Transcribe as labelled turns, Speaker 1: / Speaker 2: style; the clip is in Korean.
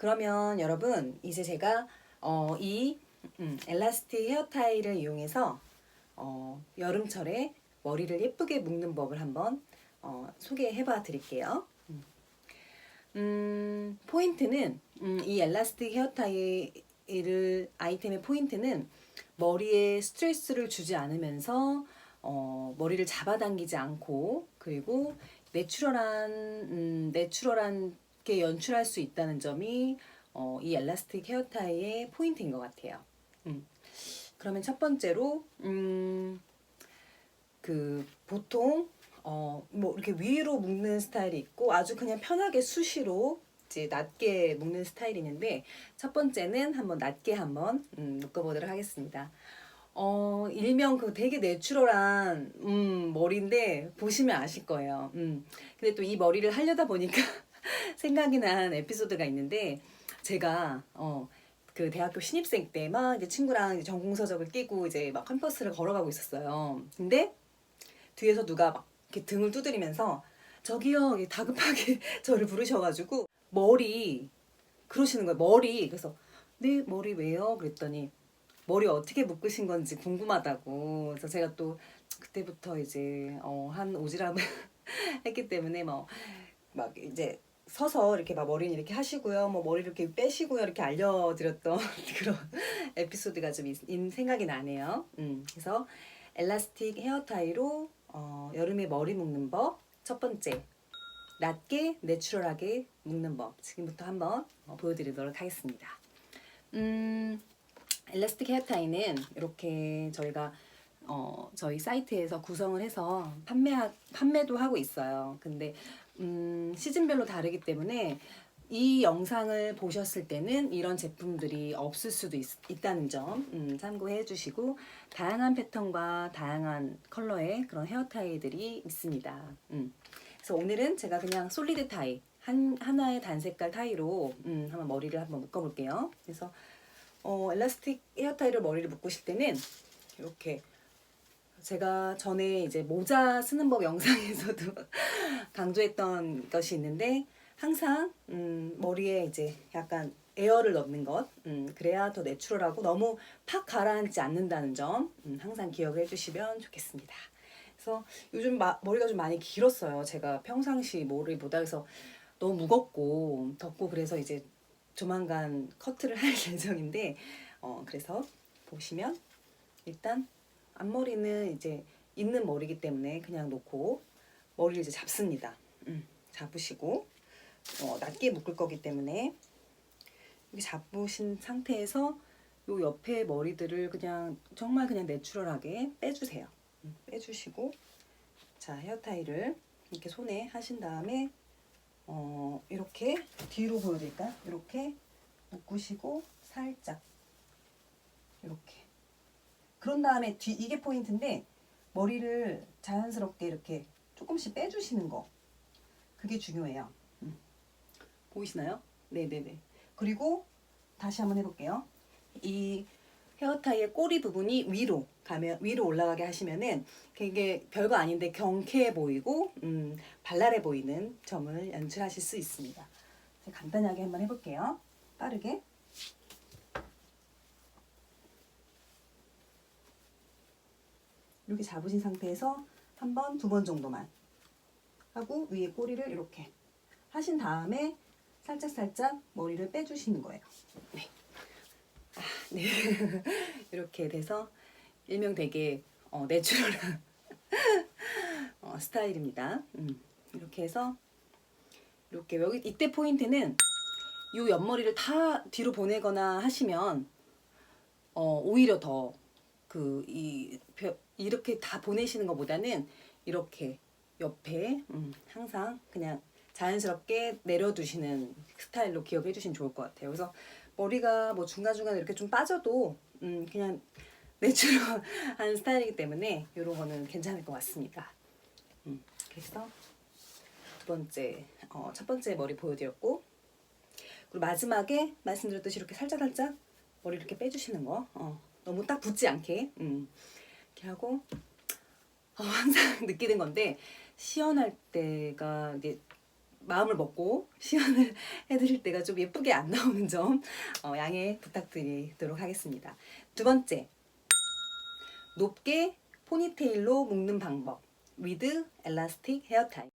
Speaker 1: 그러면 여러분 이제 제가 어, 이 음, 엘라스틱 헤어타일을 이용해서 어, 여름철에 머리를 예쁘게 묶는 법을 한번 어, 소개해 봐 드릴게요. 음. 음, 포인트는 음, 이 엘라스틱 헤어타일을 아이템의 포인트는 머리에 스트레스를 주지 않으면서 어, 머리를 잡아당기지 않고 그리고 내추럴한 음, 내추럴한 게 연출할 수 있다는 점이 어, 이 엘라스틱 헤어타이의 포인트인 것 같아요. 음. 그러면 첫 번째로 음, 그 보통 어, 뭐 이렇게 위로 묶는 스타일이 있고 아주 그냥 편하게 수시로 이제 낮게 묶는 스타일이 있는데 첫 번째는 한번 낮게 한번 음, 묶어보도록 하겠습니다. 어, 일명 그 되게 내추럴한 음, 머리인데 보시면 아실 거예요. 음. 근데 또 이 머리를 하려다 보니까 생각이 난 에피소드가 있는데 제가 어, 그 대학교 신입생 때 막 이제 친구랑 이제 전공서적을 끼고 이제 막 캠퍼스를 걸어가고 있었어요. 근데 뒤에서 누가 막 이렇게 등을 두드리면서 저기요 다급하게 저를 부르셔가지고 머리 그러시는 거예요. 머리 그래서 네 머리 왜요? 그랬더니 머리 어떻게 묶으신 건지 궁금하다고. 그래서 제가 또 그때부터 이제 어, 한 오지랖을 했기 때문에 뭐막 이제 서서 이렇게 막 머리는 이렇게 하시고요. 뭐 머리를 이렇게 빼시고요. 이렇게 알려드렸던 그런 에피소드가 좀 있, 있- 생각이 나네요. 음, 그래서 엘라스틱 헤어타이로 어, 여름에 머리 묶는 법 첫 번째 낮게 내추럴하게 묶는 법 지금부터 한번 어, 보여드리도록 하겠습니다. 음, 엘라스틱 헤어타이는 이렇게 저희가 어, 저희 사이트에서 구성을 해서 판매 판매도 하고 있어요. 근데 음, 시즌별로 다르기 때문에 이 영상을 보셨을 때는 이런 제품들이 없을 수도 있, 다는 점 음, 참고해 주시고 다양한 패턴과 다양한 컬러의 그런 헤어타이들이 있습니다. 음. 그래서 오늘은 제가 그냥 솔리드 타이 한 하나의 단색깔 타이로 음, 한번 머리를 한번 묶어볼게요. 그래서 어, 엘라스틱 헤어타이를 머리를 묶으실 때는 이렇게 제가 전에 이제 모자 쓰는 법 영상에서도 강조했던 것이 있는데 항상 음, 머리에 이제 약간 에어를 넣는 것 음, 그래야 더 내추럴하고 너무 팍 가라앉지 않는다는 점 음, 항상 기억을 해주시면 좋겠습니다. 그래서 요즘 마- 머리가 좀 많이 길었어요. 제가 평상시 머리보다 그래서 너무 무겁고 덥고 그래서 이제 조만간 커트를 할 예정인데 어, 그래서 보시면 일단 앞머리는 이제 있는 머리기 때문에 그냥 놓고 머리를 이제 잡습니다. 음, 잡으시고 어, 낮게 묶을 거기 때문에 이렇게 잡으신 상태에서 요 옆에 머리들을 그냥 정말 그냥 내추럴하게 빼주세요. 음, 빼주시고 자 헤어타이를 이렇게 손에 하신 다음에 어, 이렇게 뒤로 보여드릴까요? 이렇게 묶으시고 살짝 이렇게 그런 다음에 뒤 이게 포인트인데 머리를 자연스럽게 이렇게 조금씩 빼주시는 거 그게 중요해요. 음. 보이시나요? 네네네. 그리고 다시 한번 해볼게요. 이 헤어타이의 꼬리 부분이 위로 가면 위로 올라가게 하시면은 되게 별거 아닌데 경쾌해 보이고 음, 발랄해 보이는 점을 연출하실 수 있습니다. 간단하게 한번 해볼게요. 빠르게. 이렇게 잡으신 상태에서 한 번, 두 번 정도만 하고 위에 꼬리를 이렇게 하신 다음에 살짝 살짝 머리를 빼주시는 거예요. 네. 아, 네. 이렇게 돼서 일명 되게 어, 내추럴한 어, 스타일입니다. 음, 이렇게 해서 이렇게 여기 이때 포인트는 이 옆머리를 다 뒤로 보내거나 하시면 어, 오히려 더 그 이 이렇게 다 보내시는 것보다는 이렇게 옆에 음, 항상 그냥 자연스럽게 내려두시는 스타일로 기억해 주시면 좋을 것 같아요. 그래서 머리가 뭐 중간중간 이렇게 좀 빠져도 음, 그냥 내추럴한 스타일이기 때문에 이런 거는 괜찮을 것 같습니다. 음, 그래서 두 번째, 어, 첫 번째 머리 보여드렸고 그리고 마지막에 말씀드렸듯이 이렇게 살짝살짝 머리 이렇게 빼주시는 거 어, 너무 딱 붙지 않게 음, 이렇게 하고 어, 항상 느끼는 건데 시연할 때가 이제 마음을 먹고 시연을 해드릴 때가 좀 예쁘게 안 나오는 점 어, 양해 부탁드리도록 하겠습니다. 두 번째, 높게 포니테일로 묶는 방법. with hair tie.